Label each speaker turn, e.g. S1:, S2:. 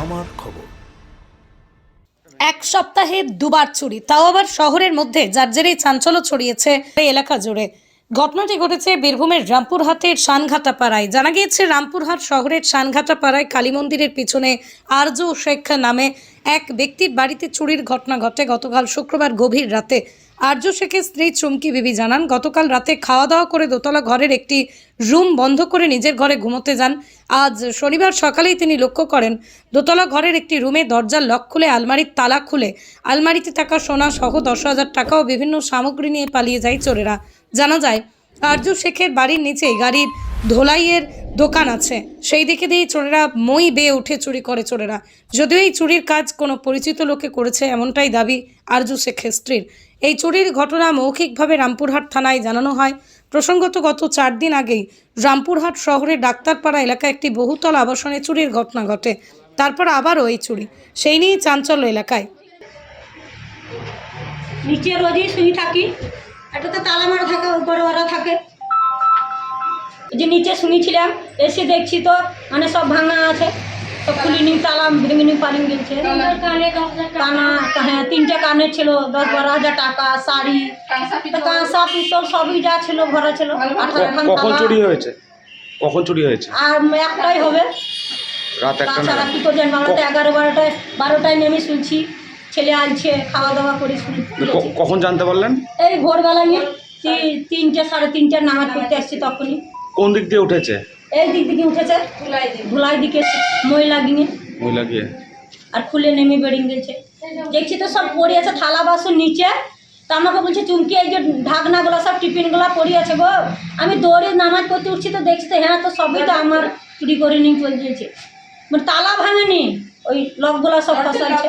S1: আমার খবর।
S2: এক সপ্তাহে দুবার চুরি, তাও আবার শহরের মধ্যে, যার জেরেই চাঞ্চল্য ছড়িয়েছে এলাকা জুড়ে। ঘটনাটি ঘটেছে বীরভূমের রামপুরহাটের শানঘাটা পাড়ায় জানা গিয়েছে, রামপুরহাট শহরের শানঘাটা পাড়ায় কালী মন্দিরের পিছনে আরজ শেখ নামে এক ব্যক্তির বাড়িতে চুরির ঘটনা ঘটে। গতকাল শুক্রবার গভীর রাতে আর্য শেখের স্ত্রী চুমকি বিবি জানান, গতকাল রাতে খাওয়া দাওয়া করে দোতলা ঘরের একটি রুম বন্ধ করে নিজের ঘরে ঘুমোতে যান। আজ শনিবার সকালেই তিনি লক্ষ্য করেন, দোতলা ঘরের একটি রুমে দরজার লক খুলে আলমারির তালা খুলে। আলমারিতে থাকা সোনা সহ দশ হাজার টাকা ও বিভিন্ন সামগ্রী নিয়ে পালিয়ে যায় চোরেরা। জানা যায়, আর্য শেখের বাড়ির নিচে গাড়ির ধোলাইয়ের দোকান আছে। সেই দিকে দিয়ে চোরেরা মই বেয়ে উঠে চুরি করে চোরেরা। যদিও এই চুরির কাজ কোনো পরিচিত লোকে করেছে, এমনটাই দাবি আরজু শেখের স্ত্রীর। এই চুরির ঘটনা মৌখিকভাবে রামপুরহাট থানায় জানানো হয়। প্রসঙ্গত, গত চার দিন আগেই রামপুরহাট শহরের ডাক্তারপাড়া এলাকায় একটি বহুতল আবাসনে চুরির ঘটনা ঘটে। তারপর আবারও এই চুরি। সেই নিয়েই চাঞ্চল্য এলাকায়।
S3: নিচে রোজই শুয়ে থাকি। এটাতে তালা মারা থাকে উপরে ওরা থাকে যে নিচে শুনেছিলাম, এসে দেখছি তো মানে সব ভাঙা আছে। সব খুলিনি তালা ভেঙে পালিয়ে গেছে। কানা হ্যাঁ তিনটে কানের ছিল দশ বারো হাজার টাকা শাড়ি। তো কাঁসা পিস্তল সবই যা ছিল ভরা ছিল
S4: কখন চুরি হয়েছে? কখন চুরি হয়েছে?
S3: আর একটাই হবে।
S4: রাত একটা
S3: তাছাড়া কি করে জানব এগারো বারোটায় বারোটায় নেমে শুনছি ছেলে আনছে খাওয়া দাওয়া করে শুনছি
S4: কখন জানতে পারলেন?
S3: এই ভোরবেলা নিয়ে তি- তিনটে সাড়ে তিনটের নামাজ পড়তে আসছি তখনই।
S4: কোন দিক দিয়ে উঠেছে?
S3: এই দিক দিকে উঠেছে। ধুলাই দিকে ময়লা গিয়ে।
S4: মহিলা গিয়ে।
S3: আর খুলে নেমে বেরিয়ে গেছে। দেখছি তো সব পড়ে আছে থালা বাসন নিচে। তা আমাকে বলছে চুমকি এই যে ঢাকনাগুলো সব টিফিনগুলো পড়ে আছে গো। আমি দৌড়ে নামাজ পড়তে উঠছি তো দেখছি তো হ্যাঁ তো সবই তো আমার চুরি করে নিয়ে চলে গিয়েছে। মানে তালা ভাঙেনি ওই লকগুলো সব ফসাচ্ছে